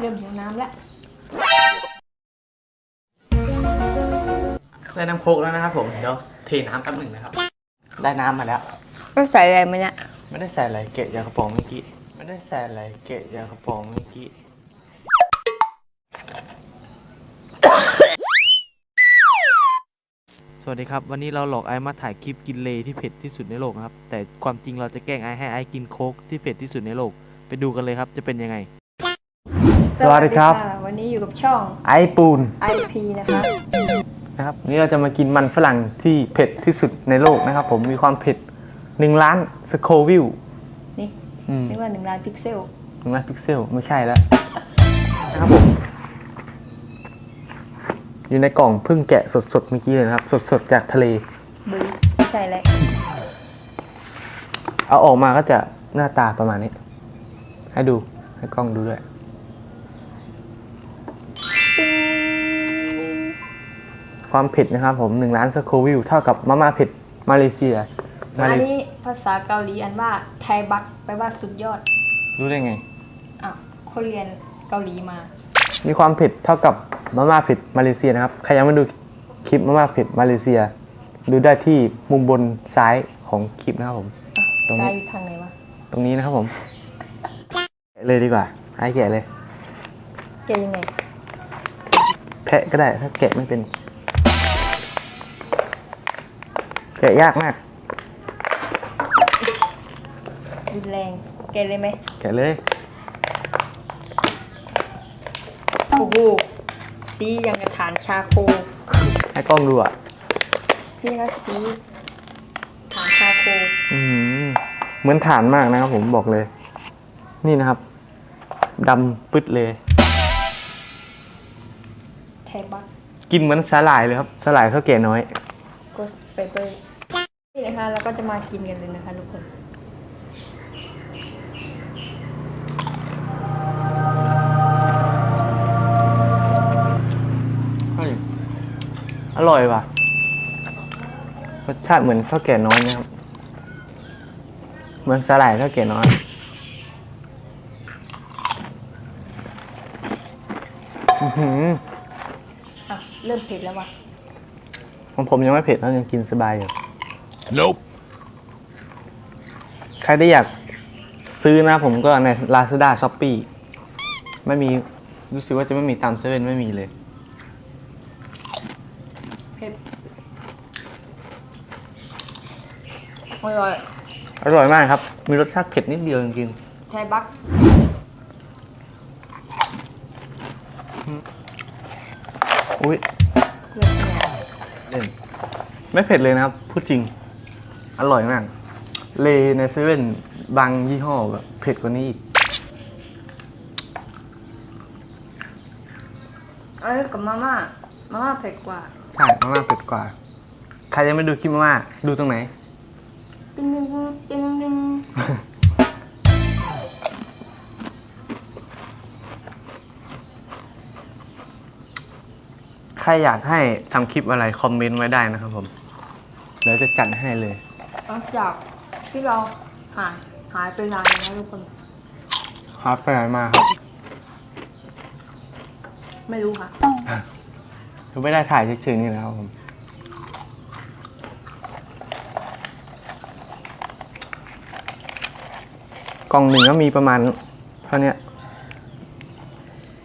เริ่มหิวน้ำแล้วได้น้ำโคกแล้วนะครับผมเดี๋ยวเทน้ำแป๊บหนึ่งนะครับ ได้น้ำมาแล้วก็ใส่อะไรมาเนี่ยไม่ได้ใส่อะไรเกะยากระป๋องเมื่อกี้ไม่ได้ใส่อะไรเกะยากระป๋องเมื่อกี้สวัสดีครับ วันนี้เราหลอกไอซ์มาถ่ายคลิปกินเลที่เผ็ดที่สุดในโลกนะครับ แต่ความจริงเราจะแกล้งไอซ์ให้ไอซ์กินโค้กที่เผ็ดที่สุดในโลก ไปดูกันเลยครับจะเป็นยังไง สวัสดีครับะวันนี้อยู่กับช่อง ไอปูน IP นะคะ นะครับวันนี้เราจะมากินมันฝรั่งที่เผ็ดที่สุดในโลกนะครับ ผมมีความเผ็ด1ล้านสโควิลนี่อืมเรียกว่าหนึ่งล้านพิกเซล หนึ่งล้านพิกเซลไม่ใช่แล้วนะครับผมอยู่ในกล่องเพิ่งแกะสดๆเมื่อกี้เลยนะครับ สดๆจากทะเล บือไม่ใช่แล้วเอาออกมาก็จะหน้าตาประมาณนี้ ให้ดูให้กล้องดูด้วย ความเผ็ดนะครับผม1ล้านสโควิลเท่ากับมาม่าเผ็ดมาเลเซียมาอันเลนี้ภาษาเกาหลีอันว่าไทบักแปลว่าสุดยอดรู้ได้ไงอะเขาเรียนเกาหลีมา มีความเผ็ดเท่ากับมาม่าเผ็ดมาเลเซียนะครับใครยังไม่ดูคลิปมาม่าเผ็ดมาเลเซีย ดูได้ที่มุมบนซ้ายของคลิปนะครับผมตรงนี้ ซ้ายอยู่ทางไหนวะตรงนี้นะครับผมแกะเลยดีกว่าให้แกะเลยแกยังไง แพะก็ได้ถ้าแกะไม่เป็น แกะยากมาก รุนแรงแกเลยไหมแกะเลย โอ้โหสียังกระฐานชาโคให้กล้องดูอะนี่นะสีฐานชาโคอืมเหมือนฐานมากนะครับผมบอกเลย นี่นะครับดำปึ๊ดเลย ไทบักกินเหมือนสาหร่ายเลยครับสาหร่ายเท่าแก่น้อยกสเปเปอร์นี่นะคะเราก็จะมากินกันเลยนะคะทุกคนเฮ้ยอร่อยว่ะรสชาติเหมือนข้าวแก่น้อยนะครับ เหมือนสาหร่ายข้าวแก่น้อย อื้อหืออะ เริ่มเผ็ดแล้วว่ะของผมยังไม่เผ็ดแล้วยังกินสบายอยู่ Nope. ใครได้อยากซื้อนะผมก็ใน Lazada s h o p e e ไม่มีรู้สึกว่าจะไม่มีตามเซเว่นไม่มีเลย เผ็ดอร่อยอร่อยมากครับ มีรสชาติเผ็ดนิดเดียวจริงไทบักๆ อุ้ยเลือดเนี่ยเล่นไม่เผ็ดเลยนะครับ พูดจริง อร่อยมาก เลในเซเว่นบางยี่ห้อแบบเผ็ดกว่านี้อีกเอ้ยกับมาม่ามาม่าเผ็ดกว่าใช่มาม่าเผ็ดกว่า ใครยังไม่ดูคลิปมาม่าดูตรงไหน ติ้งติ้งติ้งติ้ง รอยากให้ทำคลิปอะไรคอมเมนต์ไว้ได้นะครับผมเดี๋ยวจะจัดให้เลย หลังจากที่เราหายหายไปนานนะทุกคนฮาร์ดไปไหนมาครับไม่รู้ค่ะ คือไม่ได้ถ่ายเฉยๆนี่นะครับผม กล่องหนึ่งก็มีประมาณเท่าเนี้ย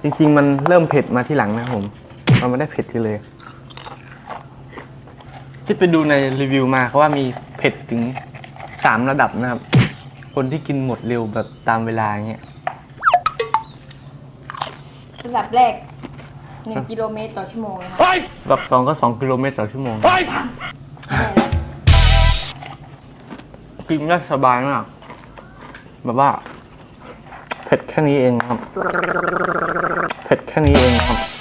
จริงๆมันเริ่มเผ็ดมาที่หลังนะครับผม มันไม่ได้เผ็ดทีเลยที่ไปดูในรีวิวมาเขาว่ามีเผ็ดถึงสามระดับนะครับ คนที่กินหมดเร็วแบบตามเวลาอย่างเงี้ย ระดับแรกหนึ่งกิโลเมตรต่อชั่วโมงนะคะ Fight! ระดับสองก็สองกิโลเมตรต่อชั่วโมง Fight! กินได้สบายมาก แบบว่า เผ็ดแค่นี้เองครับ เผ็ดแค่นี้เองครับ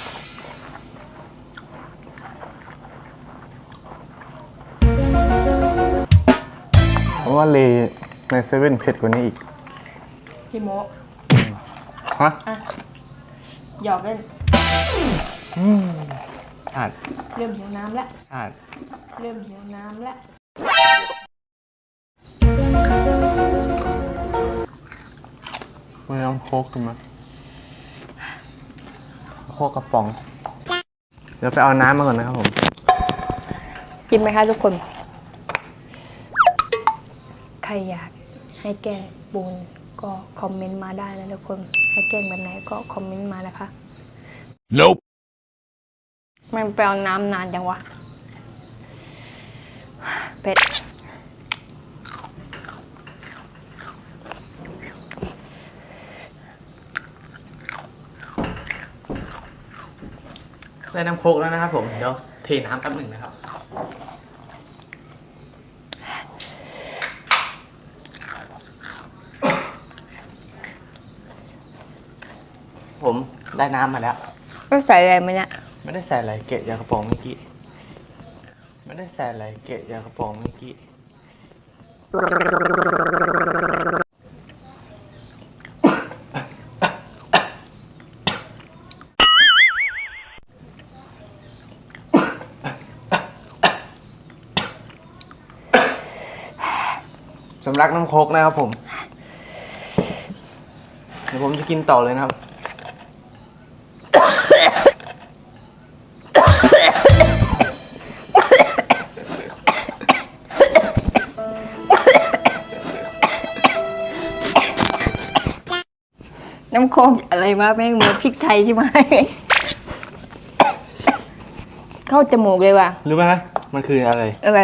ว่าเลในเซเว่นเผ็ดกว่านี้อีก พี่โมฮะหยอกเล่นชาดเริ่มหิวน้ำแล้วชาดเริ่มหิวน้ำแล้ว มันน้ำโค้กขึ้นมาโคกกระป๋อง เดี๋ยวไปเอาน้ำมาก่อนนะครับผม กินไหมคะทุกคนใค รอยากให้แกล้งปูนก็คอมเมนต์มาได้นะทุกคน ให้แกล้งแบบไหนก็คอมเมนต์มานะคะ Nope. มันไปเอาน้ำนานจังวะเผ็ดได้น้ำโคกแล้วนะครับผม เดี๋ยวเทน้ำแป๊บหนึ่งนะครับ ผมได้น้ำมาแล้ว ก็ใส่อะไรไหมเนี่ยไม่ได้ใส่อะไรเกะยากระป๋องเมื่อกี้ไม่ได้ใส่อะไรเกะยากระป๋องเมื่อกี้สำลักน้ำโคกนะครับผม เดี๋ยวผมจะกินต่อเลยนะครับ น้ำโคกอะไรวะแม่งเหมือนพริกไทยใช่ไหม เข้าจมูกเลยว่ะรู้ไหมมันคืออะไร อะไร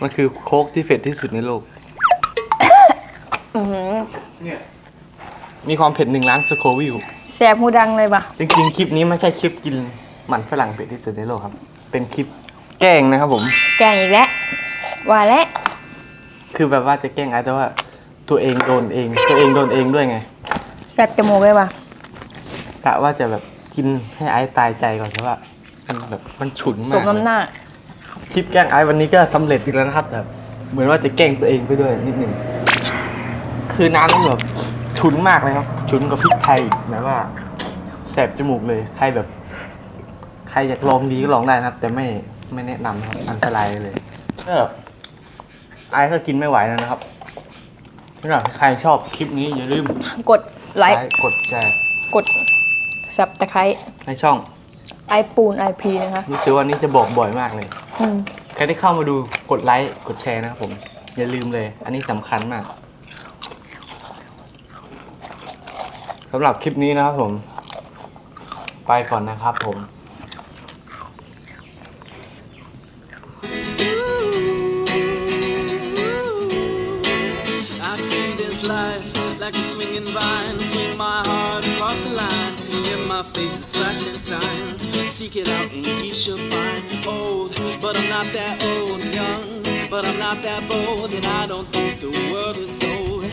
มันคือโค้กที่เผ็ดที่สุดในโลก อือหือมีความเผ็ดหนึ่งล้านสโควิลแสบหูดังเลยว่ะ จริงๆ คลิปนี้ไม่ใช่คลิปกินมันฝรั่งเผ็ดที่สุดในโลกครับ เป็นคลิปแกล้งนะครับผม แกงอีกแล้วว่าแล้วคือแบบว่าจะแกล้งไอ้แต่ว่าตัวเองโดนเอง ตัวเองโดนเองด้วยไง แสบจมูกเลยว่ะกะว่าจะแบบกินให้ไอ้ตายใจก่อนแต่ว่ามันแบบมันฉุนสมากมน้ำหน้า คลิปแกล้งไอ้วันนี้ก็สำเร็จอีกแล้วนะครับแต่เหมือนว่าจะแกล้งตัวเองไปด้วยนิดหนึ่งคือน้ำมันแบบฉุนมากเลยครับฉุนกว่าพริกไทยแบบว่าแสบจมูกเลยใครแบบ ใครอยากลองดีก็ลองได้นะครับ แต่ไม่ไม่แนะนำครับอันตรายเลยก็ไอ้ก็กินไม่ไหวแล้วนะครับถ้าใครชอบคลิปนี้อย่าลืม กด ไลค์ กดแชร์กดสับตะไคร้ในช่อง ไอปูนไอพีนะคะรู้สึกว่านี้จะบอกบ่อยมากเลย อืมใครที่เข้ามาดูกดไลค์กดแชร์นะครับผม อย่าลืมเลย อันนี้สำคัญมากสำหรับคลิปนี้นะครับผม ไปก่อนนะครับผม I see this life like a swinging vine. Swing my heart across the line. In my face is flashing signs. Seek it out and you shall find. Old, but I'm not that old. Young, but I'm not that bold. And I don't think the world is sold.